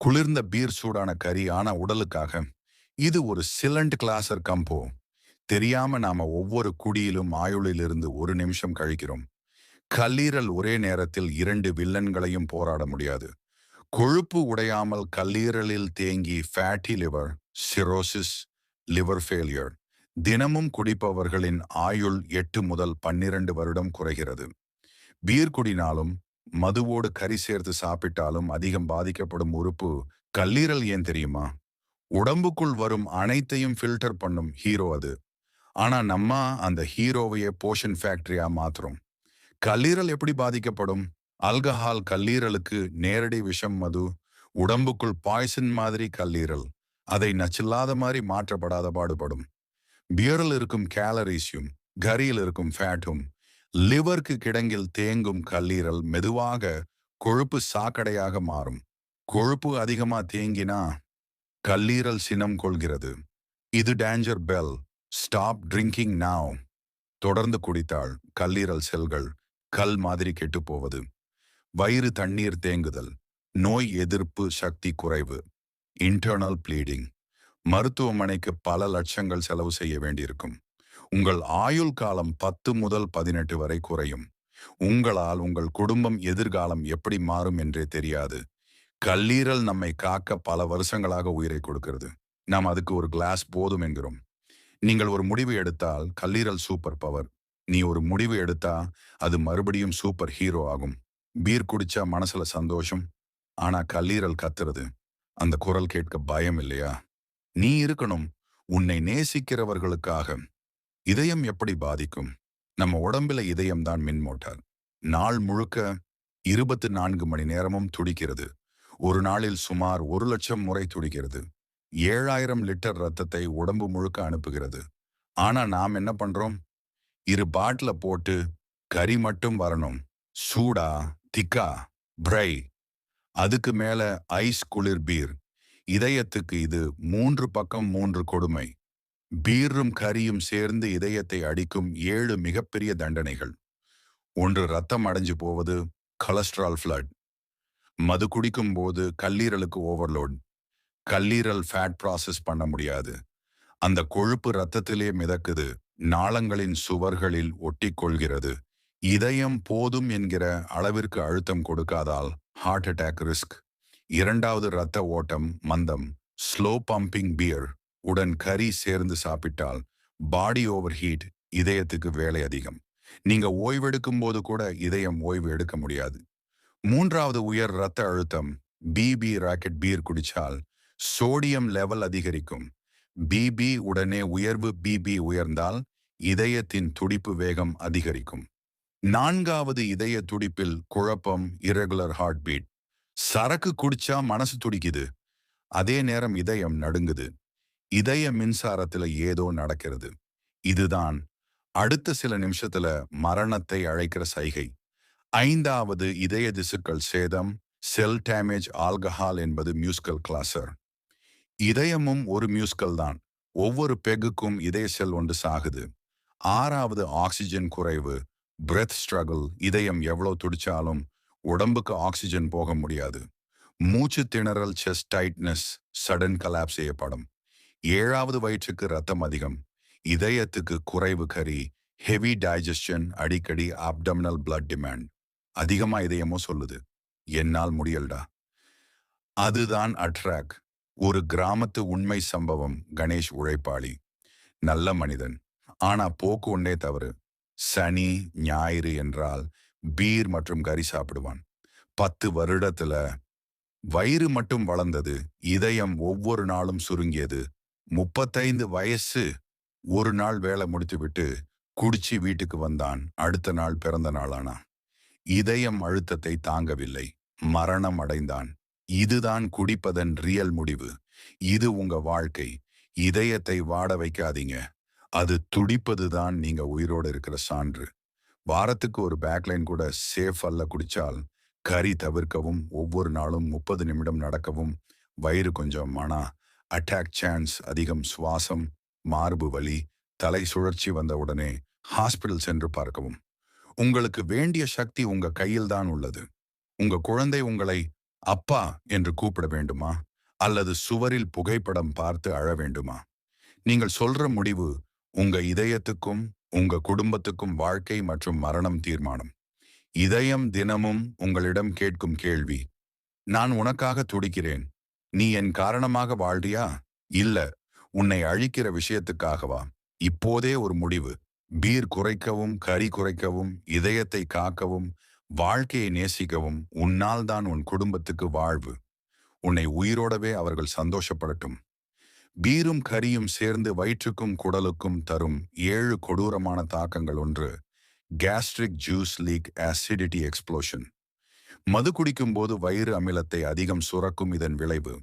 குளிர்ந்த பீர் சூடான கறி ஆனா உடலுக்காக இது ஒரு சிலண்ட் கிளாசர் கம்போ தெரியாம நாம ஒவ்வொரு குடியிலும் ஆயுளிலிருந்து ஒரு நிமிஷம் கழிக்கிறோம். கல்லீரல் ஒரே நேரத்தில் இரண்டு வில்லன்களையும் போராட முடியாது. கொழுப்பு உடையாமல் கல்லீரலில் தேங்கி fatty liver cirrhosis liver failure தினமும் குடிப்பவர்களின் ஆயுள் எட்டு முதல் பன்னிரண்டு வருடம் குறைகிறது. பீர் குடினாலும் மதுவோடு கறி சேர்த்து சாப்பிட்டாலும் அதிகம் பாதிக்கப்படும் உறுப்பு கல்லீரல் ஏன் தெரியுமா? உடம்புக்குள் வரும் அனைத்தையும் ஃபில்டர் பண்ணும் ஹீரோ அது. ஆனா நம்ம அந்த ஹீரோவையே போஷன் ஃபேக்டரியா மாத்துறோம். கல்லீரல் எப்படி பாதிக்கப்படும்? அல்கஹால் கல்லீரலுக்கு நேரடி விஷம் மது உடம்புக்குள் பாய்சன் மாதிரி கல்லீரல். அதை நச்சில்லாத மாதிரி மாற்றப்படாத பாடுபடும். பியரில் இருக்கும் கேலரிஸும் கரியில் இருக்கும் ஃபேட்டும் லிவருக்கு கிடங்கில் தேங்கும் கல்லீரல் மெதுவாக கொழுப்பு சாக்கடையாக மாறும். கொழுப்பு அதிகமா தேங்கினா கல்லீரல் சினம் கொள்கிறது. இது danger bell stop drinking now தொடர்ந்து குடித்தாள் கல்லீரல் செல்கள் கல் மாதிரி கெட்டு போவது. வயிறு தண்ணீர் தேங்குதல். நோய் எதிர்ப்பு சக்தி குறைவு. இன்டர்னல் ப்ளீடிங் மருத்துவமனைக்கு பல லட்சங்கள் செலவு செய்ய வேண்டியிருக்கும். உங்கள் ஆயுள் காலம் பத்து முதல் பதினெட்டு வரை குறையும். உங்களால் உங்கள் குடும்பம் எதிர்காலம் எப்படி மாறும் என்றே தெரியாது. கல்லீரல் நம்மை காக்க பல வருஷங்களாக உயிரை கொடுக்கிறது. நாம் அதுக்கு ஒரு கிளாஸ் போதும் என்கிறோம். நீங்கள் ஒரு முடிவு எடுத்தால் கல்லீரல் சூப்பர் பவர் நீ ஒரு முடிவு எடுத்தா அது மறுபடியும் சூப்பர் ஹீரோ ஆகும். பீர் குடிச்சா மனசுல சந்தோஷம். ஆனா கல்லீரல் கத்துறது. அந்த குரல் கேட்க பயம் இல்லையா? நீ இருக்கணும். உன்னை நேசிக்கிறவர்களுக்காக. இதயம் எப்படி பாதிக்கும்? நம்ம உடம்புல இதயம் தான் மின் மோட்டார் நாள் முழுக்க இருபத்தி நான்கு மணி நேரமும் துடிக்கிறது. ஒரு நாளில் சுமார் ஒரு லட்சம் முறை துடிக்கிறது. ஏழாயிரம் லிட்டர் ரத்தத்தை உடம்பு முழுக்க அனுப்புகிறது. ஆனா நாம் என்ன பண்றோம்? இரு பாட்டில போட்டு கறி மட்டும் வரணும். சூடா திக்கா பிரை. அதுக்கு மேல ஐஸ் குளிர் பீர். இதயத்துக்கு இது மூன்று பக்கம் மூன்று கொடுமை. பீரும் கரியும் சேர்ந்து இதயத்தை அடிக்கும் ஏழு மிகப்பெரிய தண்டனைகள். ஒன்று ரத்தம் அடைஞ்சு போவது கொலஸ்ட்ரால் ஃப்ளட் மது குடிக்கும் போது கல்லீரலுக்கு ஓவர்லோட் கல்லீரல் ஃபேட் ப்ராசஸ் பண்ண முடியாது. அந்த கொழுப்பு ரத்தத்திலே மிதக்குது நாளங்களின் சுவர்களில் ஒட்டிக்கொள்கிறது. இதயம் போதும் என்கிற அளவிற்கு அழுத்தம் கொடுக்காதால் ஹார்ட் அட்டாக் ரிஸ்க் இரண்டாவது இரத்த ஓட்டம் மந்தம் ஸ்லோ பம்பிங் பியர் உடன் கறி சேர்ந்து சாப்பிட்டால் பாடி ஓவர் ஹீட் இதயத்துக்கு வேலை அதிகம். நீங்க ஓய்வெடுக்கும் போது கூட இதயம் ஓய்வு எடுக்க முடியாது. மூன்றாவது உயர் இரத்த அழுத்தம் பிபி ராக்கெட் பீர் குடிச்சால் சோடியம் லெவல் அதிகரிக்கும். பிபி உடனே உயர்வு பிபி உயர்ந்தால் இதயத்தின் துடிப்பு வேகம் அதிகரிக்கும். நான்காவது இதய துடிப்பில் குழப்பம் இரகுலர் ஹார்ட் பீட் சரக்கு குடிச்சா மனசு துடிக்குது. அதே நேரம் இதயம் நடுங்குது. இதய மின்சாரத்துல ஏதோ நடக்கிறது. இதுதான் அடுத்த சில நிமிஷத்துல மரணத்தை அழைக்கிற சைகை. ஐந்தாவது இதய திசுக்கள் சேதம் செல் டேமேஜ் ஆல்கஹால் என்பது மியூசிக்கல் கிளாசர். இதயமும் ஒரு மியூஸ்கல் தான். ஒவ்வொரு பெகுக்கும் இதய செல் ஒன்று சாகுது. ஆறாவது ஆக்சிஜன் குறைவு பிரெத் ஸ்ட்ரகிள் இதயம் எவ்வளவு துடிச்சாலும் உடம்புக்கு ஆக்சிஜன் போக முடியாது. மூச்சு திணறல் செஸ்ட் டைட்னஸ் சடன் கலாப் செய்யப்படும். ஏழாவது வயிற்றுக்கு ரத்தம் அதிகம். இதயத்துக்கு குறைவு கறி ஹெவி டைஜஷன் அடிக்கடி அப்டமினல் பிளட் டிமாண்ட் அதிகமா இதயமோ சொல்லுது. என்னால் முடியல்டா. அதுதான் அட்ராக் ஒரு கிராமத்து உண்மை சம்பவம் கணேஷ் உழைப்பாளி. நல்ல மனிதன். ஆனா போக்கு ஒன்றே தவறு. சனி ஞாயிறு என்றால் பீர் மற்றும் கறி சாப்பிடுவான். பத்து வருடத்துல வயிறு மட்டும் வளர்ந்தது இதயம் ஒவ்வொரு நாளும் சுருங்கியது. முப்பத்தைந்து வயசு ஒரு நாள் வேலை முடித்துவிட்டு குடிச்சு வீட்டுக்கு வந்தான். அடுத்த நாள் பிறந்த நாளானா. இதயம் அழுத்தத்தை தாங்கவில்லை. மரணம் அடைந்தான். இதுதான் குடிப்பதன் ரியல் முடிவு. இது உங்க வாழ்க்கை. இதயத்தை வாட வைக்காதீங்க. அது துடிப்பதுதான் நீங்க உயிரோடு இருக்கிற சான்று. வாரத்துக்கு ஒரு பேக்லைன் கூட சேஃப் அல்ல குடிச்சால் கறி தவிர்க்கவும் ஒவ்வொரு நாளும் முப்பது நிமிடம் நடக்கவும் வயிறு கொஞ்சம் மனா. அட்டாக் சான்ஸ் அதிகம் சுவாசம் மார்பு வலி தலை சுழற்சி வந்தவுடனே ஹாஸ்பிடல் ஹாஸ்பிட்டல் சென்று பார்க்கவும். உங்களுக்கு வேண்டிய சக்தி உங்க கையில் தான் உள்ளது. உங்க குழந்தை உங்களை அப்பா என்று கூப்பிட வேண்டுமா? அல்லது சுவரில் புகைப்படம் பார்த்து அழ வேண்டுமா? நீங்கள் சொல்ற முடிவு உங்க இதயத்துக்கும் உங்க குடும்பத்துக்கும் வாழ்க்கை மற்றும் மரணம் தீர்மானம். இதயம் தினமும் உங்களிடம் கேட்கும் கேள்வி நான் உனக்காக துடிக்கிறேன் நீ என் காரணமாக வாழ்றியா? இல்ல உன்னை அழிக்கிற விஷயத்துக்காகவா? இப்போதே ஒரு முடிவு. பீர் குறைக்கவும் கறி குறைக்கவும் இதயத்தை காக்கவும் வாழ்க்கையை நேசிக்கவும் உன்னால் தான் உன் குடும்பத்துக்கு வாழ்வு. உன்னை உயிரோடவே அவர்கள் சந்தோஷப்படட்டும். பீரும் கரியும் சேர்ந்து வயிற்றுக்கும் குடலுக்கும் தரும் ஏழு கொடூரமான தாக்கங்கள் ஒன்று. Gastric juice leak acidity explosion. மது குடிக்கும் போது வயிறு அமிலத்தை அதிகம் சுரக்கும் இதன் விளைவு.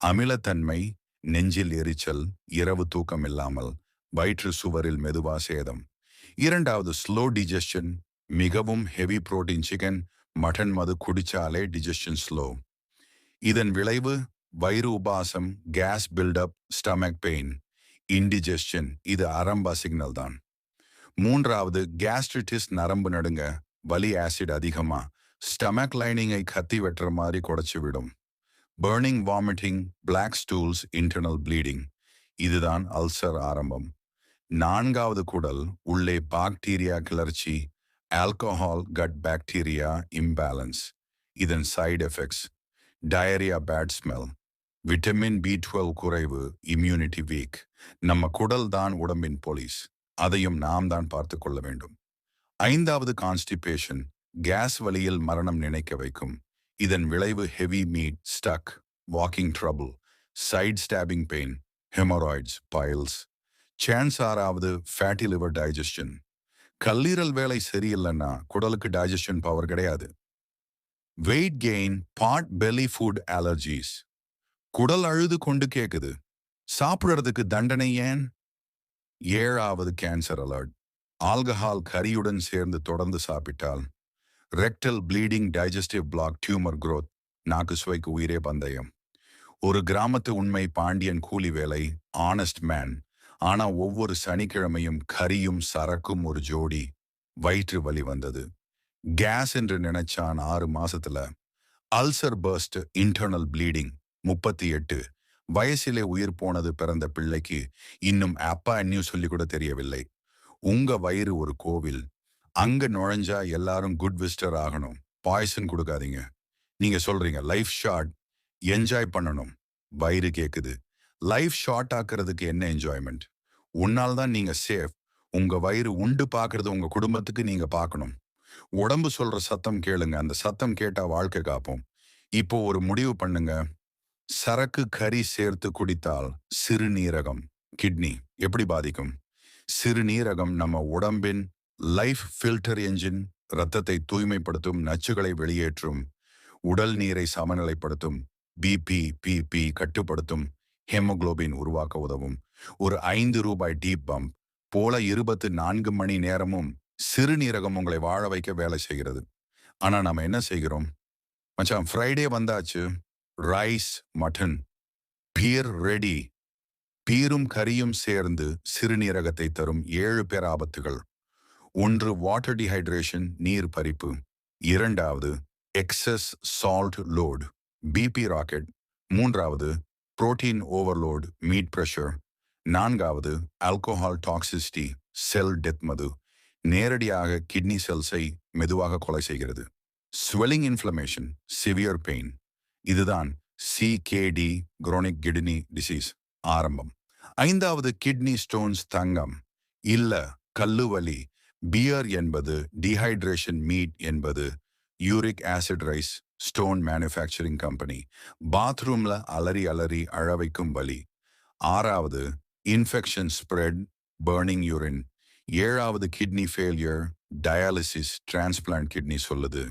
அமிலத்தன்மை நெஞ்சில் எரிச்சல் இரவு தூக்கம் இல்லாமல் வயிற்று சுவரில் மெதுவா சேதம். இரண்டாவது ஸ்லோ டிஜஷன் மிகவும் ஹெவி புரோட்டீன் சிக்கன் மட்டன் மது குடிச்சாலே டிஜஷன் ஸ்லோ இதன் விளைவு வயிறு உபாசம் gas buildup stomach pain indigestion இது ஆரம்ப சிக்னல் தான். மூன்றாவது கேஸ்ட்ரிட்டிஸ் நரம்பு நடுங்க வலி ஆசிட் அதிகமா ஸ்டமக் லைனிங்கை கத்தி வெட்டுற மாதிரி குடைச்சி விடும். Burning vomiting black stools internal bleeding. இதுதான் அல்சர் ஆரம்பம். நான்காவது குடல் உள்ளே பாக்டீரியா கிளர்ச்சி ஆல்கஹால் கட் பாக்டீரியா இம்பேலன்ஸ். இதன் side effects diarrhoea bad smell. Vitamin B twelve குறைவு இம்யூனிட்டி வீக். நம்ம குடல் தான் உடம்பின் போலீஸ். அதையும் நாம் தான் பார்த்து கொள்ள வேண்டும். ஐந்தாவது கான்ஸ்டிபேஷன் கேஸ் வழியில் மரணம் நினைக்க வைக்கும். இதன் விளைவு heavy meat stuck walking trouble side stopping pain hemorrhoids piles chance ஆறாவது ஃபேட்டி லிவர் டைஜஷன் கல்லீரல் வேலை சரியில்லைன்னா குடலுக்கு டைஜஷன் பவர் கிடையாது. Weight gain pot belly food allergies குடல் அழுது கொண்டு கேட்குது சாப்பிடுறதுக்கு தண்டனை ஏன்? ஏழாவது கேன்சர் அலர்ட் ஆல்கஹால் கரியுடன் சேர்ந்து தொடர்ந்து சாப்பிட்டால் rectal bleeding digestive block tumour growth நாக்கு சுவைக்கு உயிரே பந்தயம். ஒரு கிராமத்து உண்மை பாண்டியன் கூலி வேலை ஆனஸ்ட் மேன் ஆனா ஒவ்வொரு சனிக்கிழமையும் கரியும் சரக்கும் ஒரு ஜோடி. வயிற்று வலி வந்தது. கேஸ் என்று நினைச்சான் ஆறு மாசத்துல. அல்சர் பர்ஸ்ட் இன்டர்னல் ப்ளீடிங் முப்பத்தி எட்டு. வயசிலே உயிர் போனது பிறந்த பிள்ளைக்கு இன்னும் அப்பா என்னையும் சொல்லி கூட தெரியவில்லை. உங்க வயிறு ஒரு கோவில். அங்க நுழைஞ்சா எல்லாரும் குட் விஸ்டர் ஆகணும். பாய்சன் கொடுக்காதீங்க. நீங்க சொல்றீங்க லைஃப் ஷார்ட் என்ஜாய் பண்ணணும். வயிறு கேக்குது. லைஃப் ஷார்ட் ஆக்குறதுக்கு என்ன என்ஜாய்மெண்ட் உன்னால் தான் நீங்க சேஃப் உங்க வயிறு உண்டு பார்க்கறது உங்க குடும்பத்துக்கு நீங்க பார்க்கணும் உடம்பு சொல்ற சத்தம் கேளுங்க. அந்த சத்தம் கேட்டா வாழ்க்கை காப்போம். இப்போ ஒரு முடிவு பண்ணுங்க. சரக்கு கறி சேர்த்து குடித்தால் சிறுநீரகம் கிட்னி எப்படி பாதிக்கும்? சிறுநீரகம் நம்ம உடம்பின் லைஃப் ஃபில்டர் என்ஜின் இரத்தத்தை தூய்மைப்படுத்தும் நச்சுகளை வெளியேற்றும் உடல் நீரை சமநிலைப்படுத்தும் பிபி பிபி கட்டுப்படுத்தும் ஹெமோகுளோபின் உருவாக்க உதவும். ஒரு ஐந்து ரூபாய் டீப் பம்ப் போல இருபத்து நான்கு மணி நேரமும் சிறுநீரகம் உங்களை வாழ வைக்க வேலை செய்கிறது. ஆனா நாம என்ன செய்கிறோம்? மச்சான் ஃப்ரைடே வந்தாச்சு. ரைஸ் மட்டன் பீர் ரெடி பீரும் கரியும் சேர்ந்து சிறுநீரகத்தை தரும் ஏழு பேர் ஆபத்துகள். ஒன்று வாட்டர் டிஹைட்ரேஷன் நீர் பறிப்பு. இரண்டாவது excess salt load BP rocket மூன்றாவது புரோட்டீன் ஓவர்லோட் மீட் பிரஷர் நான்காவது ஆல்கோஹால் டாக்ஸிசிட்டி செல் டெத் மது. நேரடியாக கிட்னி செல்ஸை மெதுவாக கொலை செய்கிறது. ஸ்வெல்லிங் இன்ஃப்ளமேஷன் சிவியர் பெயின் இதுதான் சிகேடி குரோனிக் கிட்னி டிசீஸ் ஆரம்பம். ஐந்தாவது கிட்னி ஸ்டோன்ஸ் தங்கம். இல்ல கல்லுவலி பியர் என்பது டீஹைட்ரேஷன் மீட் என்பது uric acid rise stone manufacturing company. பாத்ரூம்ல அலறி அலறி அழ வைக்கும் வலி. ஆறாவது இன்ஃபெக்ஷன் ஸ்ப்ரெட் பேர்னிங் யூரின் ஏழாவது kidney failure dialysis transplant kidney சொல்லுது.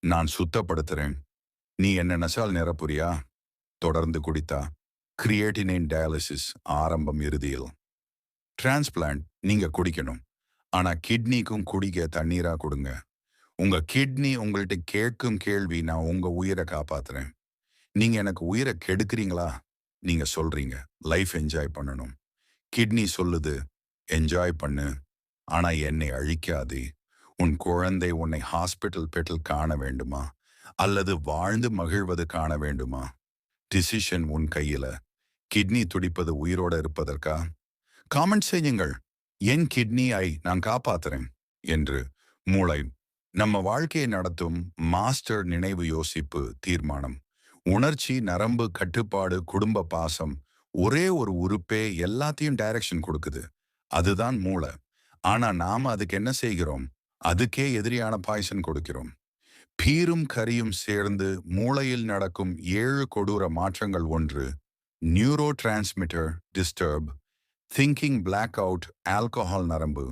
நான் சுத்தப்படுத்துறேன். நீ என்ன நசால் நிரப்புறியா? தொடர்ந்து குடித்தா. கிரியேட்டினைன் டயாலிசிஸ் ஆரம்பம் இறுதியில். டிரான்ஸ்பிளான்ட் நீங்க குடிக்கணும். ஆனா கிட்னிக்கும் குடிக்க தண்ணீரா கொடுங்க. உங்க கிட்னி உங்கள்ட்ட கேட்கும் கேள்வி நான் உங்க உயிரை காப்பாத்துறேன். நீங்க எனக்கு உயிரை கெடுக்கிறீங்களா? நீங்க சொல்றீங்க. லைஃப் என்ஜாய் பண்ணணும். கிட்னி சொல்லுது என்ஜாய் பண்ணு. ஆனா என்னை அழிக்காதே. உன் குழந்தை உன்னை ஹாஸ்பிட்டல் பெட்டில் காண வேண்டுமா? அல்லது வாழ்ந்து மகிழ்வது காண வேண்டுமா? டிசிஷன் உன் கையில. கிட்னி துடிப்பது உயிரோட இருப்பதற்கா? காமெண்ட் செய்யுங்கள். என் கிட்னியை நான் காப்பாத்துறேன் என்று மூளை நம்ம வாழ்க்கையை நடத்தும் மாஸ்டர் நினைவு யோசிப்பு தீர்மானம். உணர்ச்சி நரம்பு கட்டுப்பாடு குடும்ப பாசம் ஒரே ஒரு உறுப்பே எல்லாத்தையும் டைரக்ஷன் கொடுக்குது. அதுதான் மூளை. ஆனா நாம அதுக்கு என்ன செய்கிறோம்? அதுக்கே எதிரியான பாய்சன் கொடுக்கிறோம். பீரும் கரியும் சேர்ந்து மூளையில் நடக்கும் ஏழு கொடூர மாற்றங்கள் ஒன்று neurotransmitter disturb thinking black out alcohol நரம்பு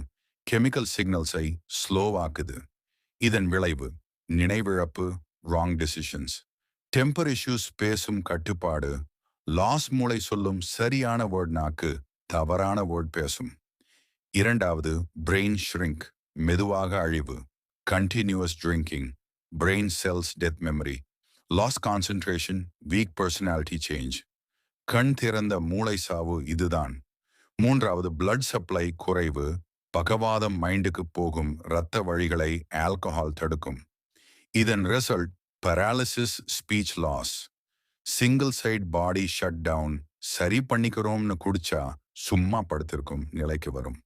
கெமிக்கல் சிக்னல்ஸை ஸ்லோவாக்குது இதன் விளைவு நினைவிழப்பு ராங் டெசிஷன்ஸ் டெம்பர் இஷ்யூஸ் பேசும் கட்டுப்பாடு லாஸ் மூளை சொல்லும் சரியான வேர்ட் நாக்கு தவறான வேர்ட் பேசும். இரண்டாவது பிரெயின் ஷ்ரிங்க் மெதுவாக அழிவு continuous drinking brain cells death memory loss concentration weak personality change கண் திறந்த மூளை சாவு இதுதான். மூன்றாவது பிளட் சப்ளை குறைவு பகவாதம் மைண்டுக்கு போகும் இரத்த வழிகளை ஆல்கஹால் தடுக்கும். இதன் result paralysis speech loss single side body shut down சரி பண்ணிக்கிறோம்னு குடிச்சா சும்மா படுத்திருக்கும் நிலைக்கு வரும்.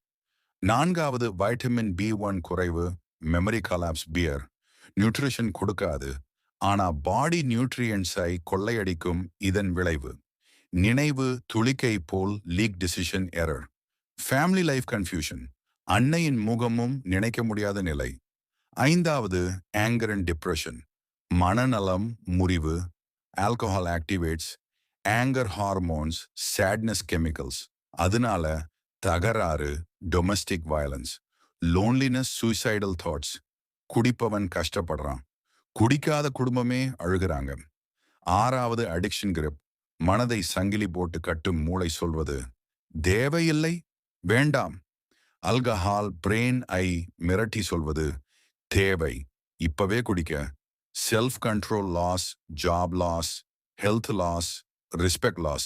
நான்காவது வைட்டமின் பி ஒன் குறைவு மெமரி கலாப்ஸ் பியர் நியூட்ரிஷன் கொடுக்காது ஆனா பாடி நியூட்ரியன்ஸை கொள்ளையடிக்கும் இதன் விளைவு. நினைவு துளிக்கை போல் leak decision error family life confusion அன்னையின் முகமும் நினைக்க முடியாத நிலை. ஐந்தாவது ஆங்கர் அண்ட் டிப்ரெஷன் மனநலம் முறிவு. Alcohol activates anger hormones sadness chemicals அதனால தகராறு domestic violence loneliness suicidal thoughts குடிப்பவன் கஷ்டப்படுறான். குடிக்காத குடும்பமே அழுகிறாங்க. ஆறாவது அடிக்ஷன் கிரிப் மனதை சங்கிலி போட்டு கட்டும் மூளை சொல்வது தேவையில்லை வேண்டாம். அல்கஹால் பிரெயின் ஐ மிரட்டி சொல்வது தேவை இப்பவே குடிக்க. Self control loss job loss health loss respect loss.